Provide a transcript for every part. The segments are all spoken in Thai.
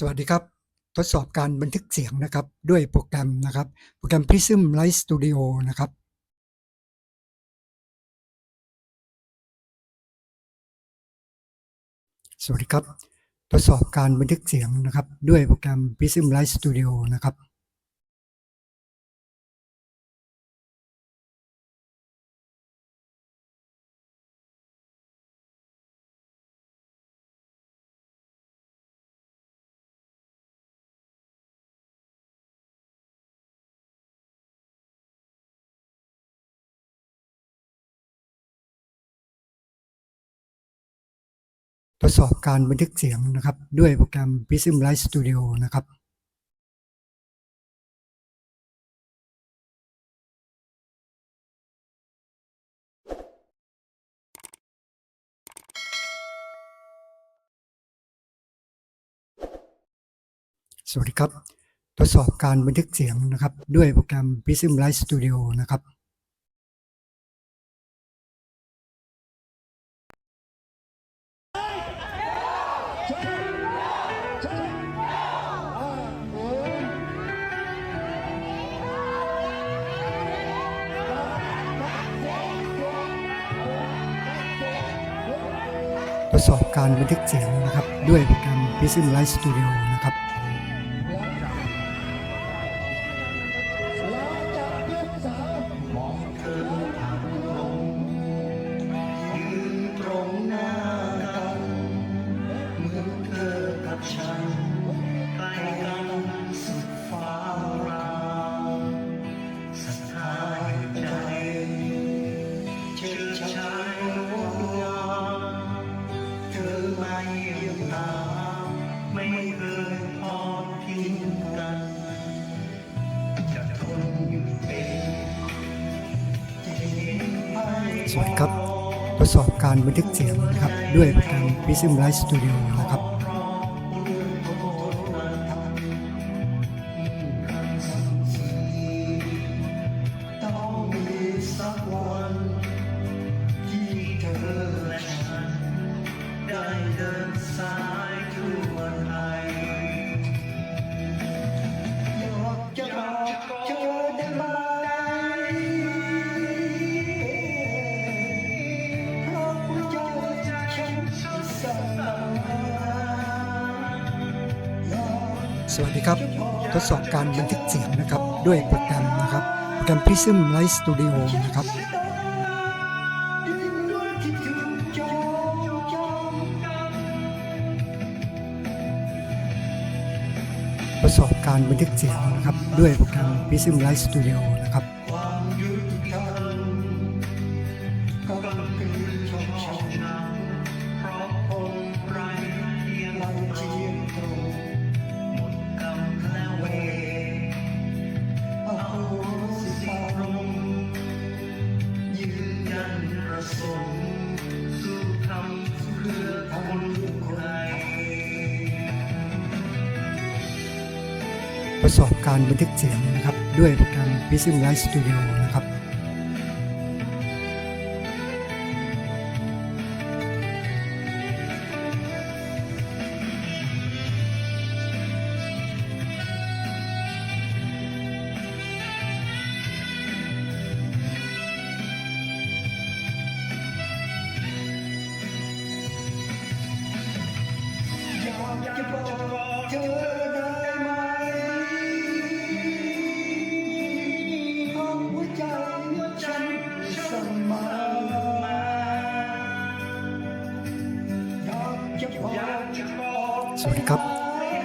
สวัสดีครับ ทดสอบการบันทึกเสียงนะครับ ด้วยโปรแกรมนะครับ โปรแกรม Prism Live Studio นะครับ สวัสดีครับ ทดสอบการบันทึกเสียงนะครับ ด้วยโปรแกรม Prism Live Studio นะครับ ทดสอบการบันทึกเสียงนะครับ ด้วยโปรแกรม Prism Live Studio นะครับสวัสดีครับ ทดสอบการบันทึกเสียงนะครับ ด้วยโปรแกรม Prism Live Studio นะครับ ทดสอบการบันทึกเสียงนะครับ ด้วยโปรแกรม Prism Live Studio นะครับชา เยี่ยมตาไม่เคยทอดทิ้งกัน จะทนอยู่เป็นจะเห็นไปสวัสดีครับ ประสบการณ์บันทึกเสียงนะครับ ด้วยประกรม Prism Live Studio นะครับต้อ สวัสดีครับ ทดสอบการบันทึกเสียงนะครับ ด้วยโปรแกรมนะครับ โปรแกรม Prism Live Studio นะครับ ทดสอบการบันทึกเสียงนะครับ ด้วยโปรแกรม Prism Live Studio นะครับความยุติธรรมก็คือชมชมเพราะองค์ไรเพียงเราเชียงตรง ทดสอบการบันทึกเสียงนะครับ ด้วยโปรแกรม Prism Live Studio นะครับอยากจะบอกเธอ สวัสดีครับ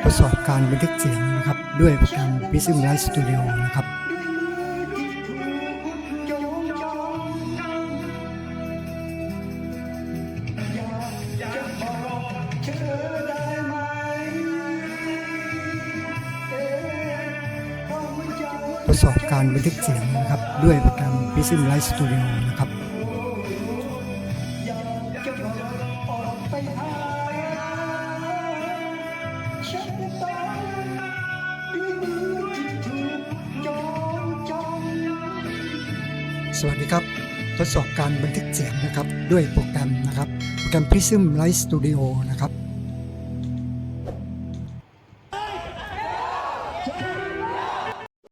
ทดสอบการบันทึกเสียงนะครับ ด้วยโปรแกรม Prism Live Studio นะครับที่ถูกจงจองอยากจะบอกเธอได้ไหมเอ๊ะเพราะหัวใจทดสอบการบันทึกเสียงนะครับ ด้วยโปรแกรม Prism Live Studio นะครับ ฉันต้องด้วยมือที่ถูกจองจองสวัสดีครับ ทดสอบการบันทึกเสียงนะครับ ด้วยโปรแกรมนะครับ โปรแกรม Prism Live Studio นะครับ